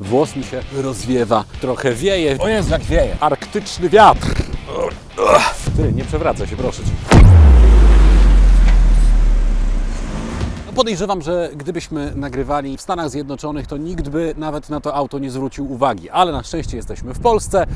Włos mi się rozwiewa, trochę wieje. O Jezu, jak wieje. Arktyczny wiatr. Ty, nie przewracaj się, proszę Cię. No Podejrzewam, że gdybyśmy nagrywali w Stanach Zjednoczonych, to nikt by nawet na to auto nie zwrócił uwagi, ale na szczęście jesteśmy w Polsce.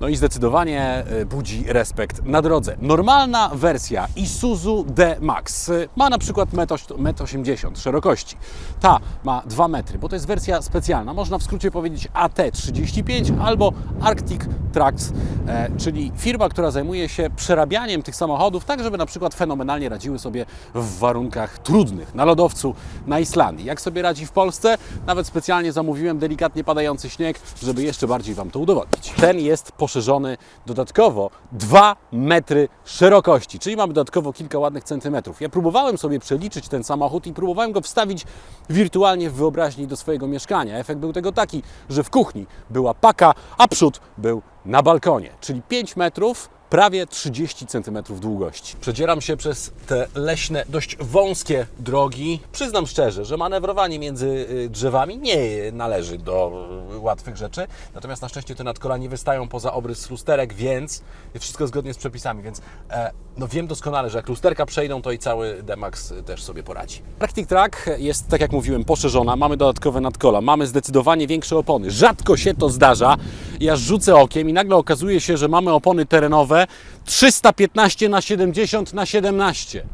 No i zdecydowanie y, budzi respekt na drodze. Normalna wersja Isuzu D-Max y, ma na przykład 1,80 m szerokości. Ta ma 2 metry, bo to jest wersja specjalna. Można w skrócie powiedzieć AT35 albo Arctic Trucks, e, czyli firma, która zajmuje się przerabianiem tych samochodów tak, żeby na przykład fenomenalnie radziły sobie w warunkach trudnych, na lodowcu, na Islandii. Jak sobie radzi w Polsce? Nawet specjalnie zamówiłem delikatnie padający śnieg, żeby jeszcze bardziej Wam to udowodnić. Ten jest poszerzony dodatkowo 2 metry szerokości, czyli mamy dodatkowo kilka ładnych centymetrów. Ja próbowałem sobie przeliczyć ten samochód i próbowałem go wstawić wirtualnie w wyobraźni do swojego mieszkania. Efekt był tego taki, że w kuchni była paka, a przód był na balkonie, czyli 5 metrów, prawie 30 cm długości. Przedzieram się przez te leśne, dość wąskie drogi. Przyznam szczerze, że manewrowanie między y, drzewami nie należy do y, łatwych rzeczy, natomiast na szczęście te nadkola nie wystają poza obrys lusterek, więc wszystko zgodnie z przepisami, więc e, no wiem doskonale, że jak lusterka przejdą, to i cały D-Max też sobie poradzi. Practic Track jest, tak jak mówiłem, poszerzona, mamy dodatkowe nadkola, mamy zdecydowanie większe opony. Rzadko się to zdarza. Ja rzucę okiem i nagle okazuje się, że mamy opony terenowe 315 na 70 na 17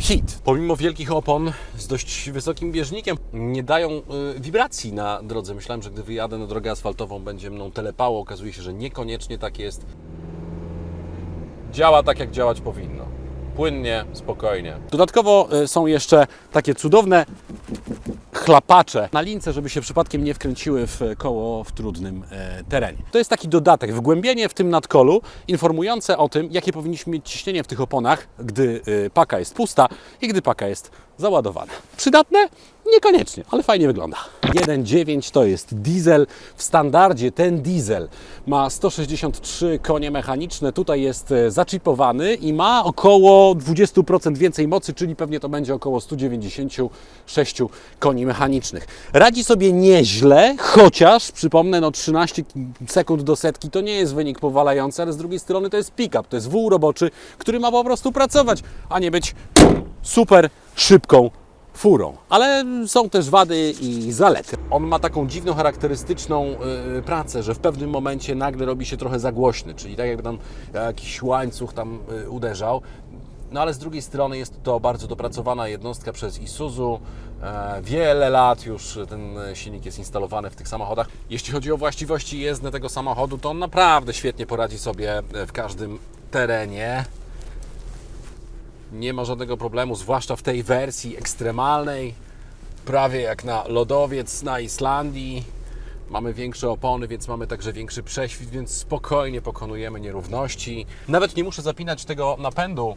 hit. Pomimo wielkich opon z dość wysokim bieżnikiem nie dają y, wibracji na drodze. Myślałem, że gdy wyjadę na drogę asfaltową będzie mną telepało. Okazuje się, że niekoniecznie tak jest. Działa tak, jak działać powinno. Płynnie, spokojnie. Dodatkowo y, są jeszcze takie cudowne chlapacze na lince, żeby się przypadkiem nie wkręciły w koło w trudnym e, terenie. To jest taki dodatek, wgłębienie w tym nadkolu, informujące o tym, jakie powinniśmy mieć ciśnienie w tych oponach, gdy e, paka jest pusta i gdy paka jest załadowana. Przydatne? Niekoniecznie, ale fajnie wygląda. 1.9 to jest diesel. W standardzie ten diesel ma 163 konie mechaniczne. Tutaj jest e, zaczipowany i ma około 20% więcej mocy, czyli pewnie to będzie około 196 koni mechanicznych. Radzi sobie nieźle, chociaż przypomnę, no 13 sekund do setki to nie jest wynik powalający, ale z drugiej strony to jest pick-up, to jest wół roboczy, który ma po prostu pracować, a nie być super szybką furą. Ale są też wady i zalety. On ma taką dziwną, charakterystyczną yy, pracę, że w pewnym momencie nagle robi się trochę za głośny, czyli tak jakby tam jakiś łańcuch tam yy, uderzał. No ale z drugiej strony jest to bardzo dopracowana jednostka przez Isuzu. E, Wiele lat już ten silnik jest instalowany w tych samochodach. Jeśli chodzi o właściwości jezdne tego samochodu, to on naprawdę świetnie poradzi sobie w każdym terenie nie ma żadnego problemu, zwłaszcza w tej wersji ekstremalnej, prawie jak na lodowiec na Islandii. Mamy większe opony, więc mamy także większy prześwit, więc spokojnie pokonujemy nierówności. Nawet nie muszę zapinać tego napędu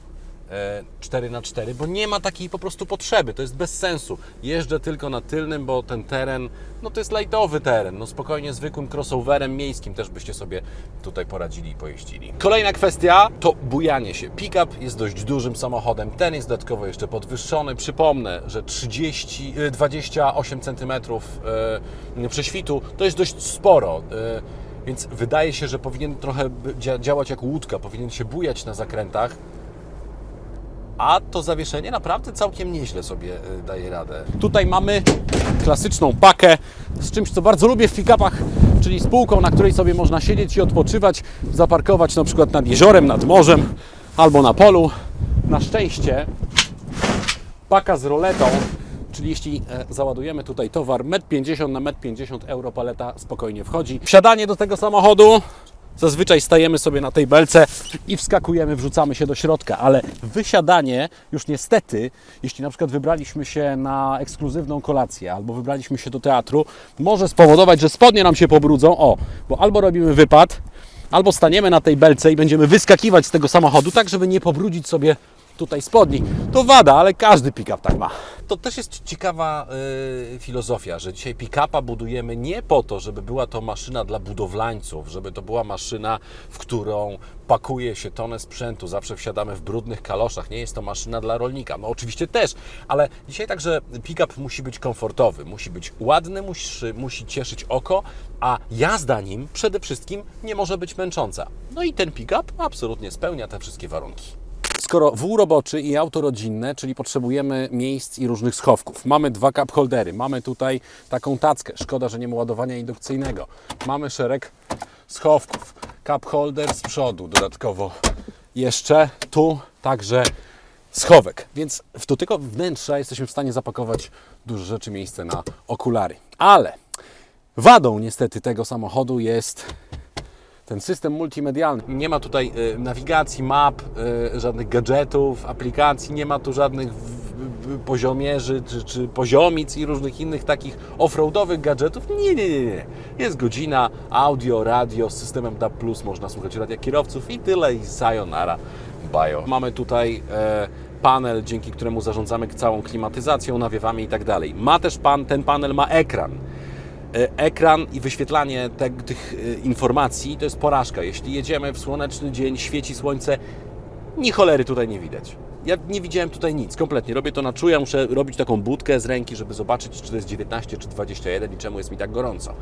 e, 4x4, bo nie ma takiej po prostu potrzeby, to jest bez sensu. Jeżdżę tylko na tylnym, bo ten teren, no to jest lightowy teren, no spokojnie zwykłym crossoverem miejskim też byście sobie tutaj poradzili i pojeździli. Kolejna kwestia to bujanie się. Pickup jest dość dużym samochodem, ten jest dodatkowo jeszcze podwyższony. Przypomnę, że 30, e, 28 cm e, prześwitu to jest dość sporo. e, Więc wydaje się, że powinien trochę dzia- działać jak łódka, powinien się bujać na zakrętach, a to zawieszenie naprawdę całkiem nieźle sobie y, daje radę. Tutaj mamy klasyczną pakę z czymś, co bardzo lubię w pick-upach, czyli spółką, na której sobie można siedzieć i odpoczywać, zaparkować na przykład nad jeziorem, nad morzem albo na polu. Na szczęście paka z roletą, czyli jeśli e, załadujemy tutaj towar 1,50 m na 1,50 m euro paleta spokojnie wchodzi. Wsiadanie do tego samochodu Zazwyczaj stajemy sobie na tej belce i wskakujemy, wrzucamy się do środka, ale wysiadanie już niestety, jeśli na przykład wybraliśmy się na ekskluzywną kolację albo wybraliśmy się do teatru, może spowodować, że spodnie nam się pobrudzą. O, bo albo robimy wypad, albo staniemy na tej belce i będziemy wyskakiwać z tego samochodu, tak żeby nie pobrudzić sobie tutaj spodni. To wada, ale każdy pick-up tak ma. To też jest ciekawa y, filozofia, że dzisiaj pick-upa budujemy nie po to, żeby była to maszyna dla budowlańców, żeby to była maszyna, w którą pakuje się tonę sprzętu, zawsze wsiadamy w brudnych kaloszach. Nie jest to maszyna dla rolnika. No oczywiście też, ale dzisiaj także pick-up musi być komfortowy, musi być ładny, musi, musi cieszyć oko, a jazda nim przede wszystkim nie może być męcząca. No i ten pick-up absolutnie spełnia te wszystkie warunki. Skoro wół roboczy i auto rodzinne, czyli potrzebujemy miejsc i różnych schowków. Mamy dwa cup holdery, mamy tutaj taką tackę, szkoda, że nie ma ładowania indukcyjnego. Mamy szereg schowków, cup holder z przodu dodatkowo. Jeszcze tu także schowek, więc w do tego wnętrza jesteśmy w stanie zapakować dużo rzeczy, miejsce na okulary. Ale wadą niestety tego samochodu jest ten system multimedialny. Nie ma tutaj y, nawigacji, map, y, żadnych gadżetów, aplikacji, nie ma tu żadnych poziomierzy czy, czy poziomic i różnych innych takich offroadowych gadżetów. Nie, nie, nie, nie. Jest godzina, audio, radio, z systemem DAB+, można słuchać radia kierowców i tyle i sayonara, bajo. Mamy tutaj e, panel, dzięki któremu zarządzamy całą klimatyzacją, nawiewami i tak dalej. Ma też pan, ten panel ma ekran e, ekran i wyświetlanie te, tych e, informacji to jest porażka. Jeśli jedziemy w słoneczny dzień, świeci słońce, ni cholery tutaj nie widać. Ja nie widziałem tutaj nic, kompletnie. Robię to na czuja, muszę robić taką budkę z ręki, żeby zobaczyć, czy to jest 19 czy 21 i czemu jest mi tak gorąco.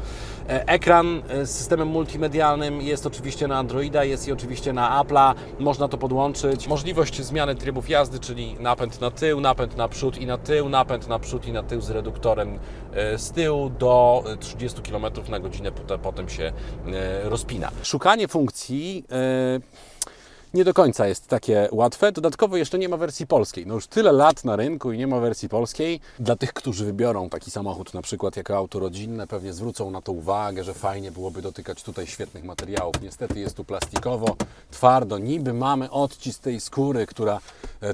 E, Ekran e, z systemem multimedialnym jest oczywiście na Androida, jest i oczywiście na Apple'a. Można to podłączyć. Możliwość zmiany trybów jazdy, czyli napęd na tył, napęd na przód i na tył, napęd na przód i na tył z reduktorem e, z tyłu do e, 30 km na godzinę, potem- się rozpina. Szukanie funkcji e, nie do końca jest takie łatwe. Dodatkowo jeszcze nie ma wersji polskiej. No już tyle lat na rynku i nie ma wersji polskiej. Dla tych, którzy wybiorą taki samochód na przykład jako auto rodzinne, pewnie zwrócą na to uwagę, że fajnie byłoby dotykać tutaj świetnych materiałów. Niestety jest tu plastikowo, twardo. Niby mamy odcisk tej skóry, która,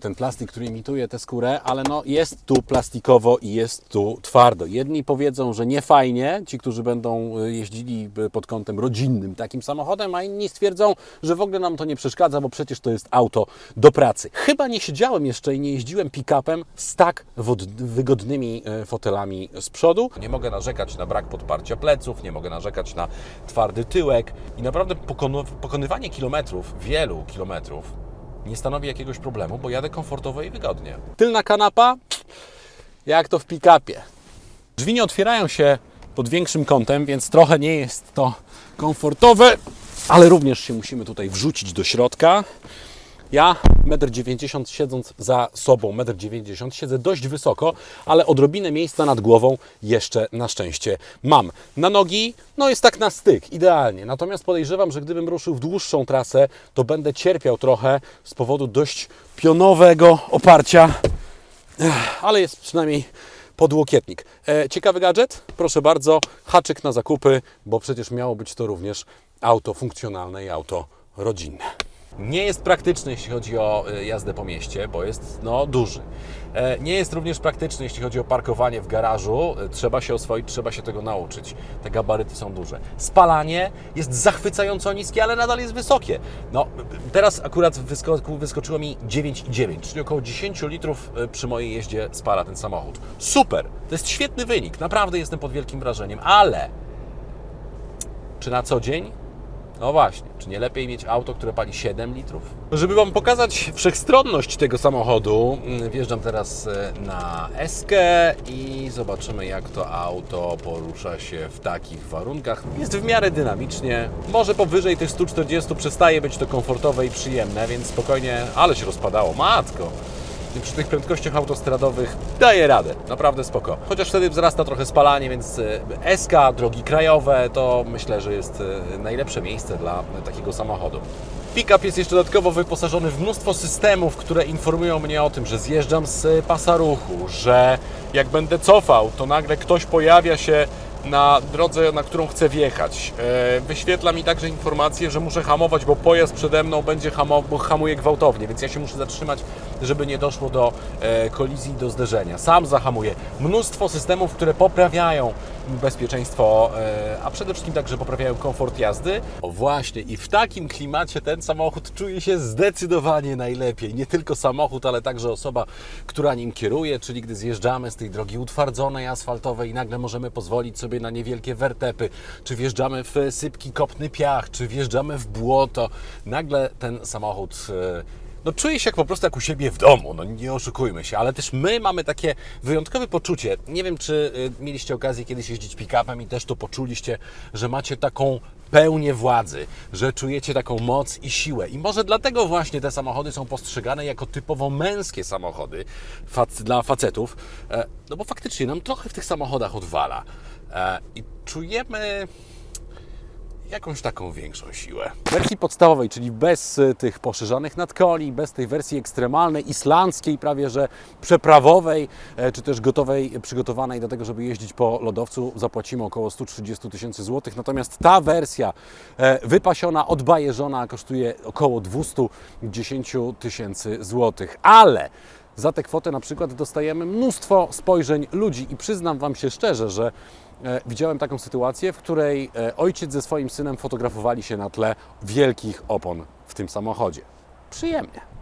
ten plastik, który imituje tę skórę, ale no jest tu plastikowo i jest tu twardo. Jedni powiedzą, że nie fajnie, ci, którzy będą e, jeździli e, pod kątem rodzinnym takim samochodem, a inni stwierdzą, że w ogóle nam to nie przeszkadza, bo przecież to jest auto do pracy. Chyba nie siedziałem jeszcze i nie jeździłem pick-upem z tak wygodnymi e, fotelami z przodu. Nie mogę narzekać na brak podparcia pleców, nie mogę narzekać na twardy tyłek i naprawdę pokonywanie kilometrów, wielu kilometrów, nie stanowi jakiegoś problemu, bo jadę komfortowo i wygodnie. Tylna kanapa, jak to w pick-upie. Drzwi nie otwierają się pod większym kątem, więc trochę nie jest to komfortowe, ale również się musimy tutaj wrzucić do środka. Ja 1,90 m siedząc za sobą, 1,90 m siedzę dość wysoko, ale odrobinę miejsca nad głową jeszcze na szczęście mam. Na nogi, no jest tak na styk, idealnie. Natomiast podejrzewam, że gdybym ruszył w dłuższą trasę, to będę cierpiał trochę z powodu dość pionowego oparcia ale jest przynajmniej podłokietnik. E, ciekawy gadżet? Proszę bardzo, haczyk na zakupy, bo przecież miało być to również auto funkcjonalne i auto rodzinne. Nie jest praktyczny, jeśli chodzi o e, jazdę po mieście, bo jest no, duży. E, Nie jest również praktyczny, jeśli chodzi o parkowanie w garażu. E, Trzeba się oswoić, trzeba się tego nauczyć. Te gabaryty są duże. Spalanie jest zachwycająco niskie, ale nadal jest wysokie. No, teraz akurat wysko- wyskoczyło mi 9,9, czyli około 10 litrów przy mojej jeździe spala ten samochód. Super! To jest świetny wynik. Naprawdę jestem pod wielkim wrażeniem, ale czy na co dzień? No właśnie, czy nie lepiej mieć auto, które pali 7 litrów? Żeby Wam pokazać wszechstronność tego samochodu, mm, wjeżdżam teraz e, na Eskę i zobaczymy jak to auto porusza się w takich warunkach. Jest w miarę dynamicznie, może powyżej tych 140 przestaje być to komfortowe i przyjemne, więc spokojnie, ale się rozpadało, matko! Przy tych prędkościach autostradowych daje radę, naprawdę spoko. Chociaż wtedy wzrasta trochę spalanie, więc e, SK, drogi krajowe, to myślę, że jest e, najlepsze miejsce dla takiego samochodu. Pickup jest jeszcze dodatkowo wyposażony w mnóstwo systemów, które informują mnie o tym, że zjeżdżam z pasa ruchu, że jak będę cofał, to nagle ktoś pojawia się na drodze, na którą chcę wjechać. E, Wyświetla mi także informację, że muszę hamować, bo pojazd przede mną będzie hamował, hamuje gwałtownie, więc ja się muszę zatrzymać żeby nie doszło do e, kolizji, do zderzenia. Sam zahamuje. Mnóstwo systemów, które poprawiają bezpieczeństwo, e, a przede wszystkim także poprawiają komfort jazdy. O właśnie, i w takim klimacie ten samochód czuje się zdecydowanie najlepiej. Nie tylko samochód, ale także osoba, która nim kieruje, czyli gdy zjeżdżamy z tej drogi utwardzonej, asfaltowej i nagle możemy pozwolić sobie na niewielkie wertepy, czy wjeżdżamy w sypki, kopny piach, czy wjeżdżamy w błoto, nagle ten samochód e, no czuję się jak po prostu jak u siebie w domu, no nie oszukujmy się, ale też my mamy takie wyjątkowe poczucie. Nie wiem, czy y, mieliście okazję kiedyś jeździć pick-upem i też to poczuliście, że macie taką pełnię władzy, że czujecie taką moc i siłę. I może dlatego właśnie te samochody są postrzegane jako typowo męskie samochody fac- dla facetów, e, no bo faktycznie nam trochę w tych samochodach odwala. E, I czujemy jakąś taką większą siłę. W wersji podstawowej, czyli bez y, tych poszerzanych nadkoli, bez tej wersji ekstremalnej, islandzkiej, prawie że przeprawowej, e, czy też gotowej, przygotowanej do tego, żeby jeździć po lodowcu, zapłacimy około 130 tysięcy złotych. Natomiast ta wersja e, wypasiona, odbajeżona kosztuje około 210 tysięcy złotych. Ale za tę kwotę na przykład dostajemy mnóstwo spojrzeń ludzi i przyznam Wam się szczerze, że widziałem taką sytuację, w której e, ojciec ze swoim synem fotografowali się na tle wielkich opon w tym samochodzie. Przyjemnie.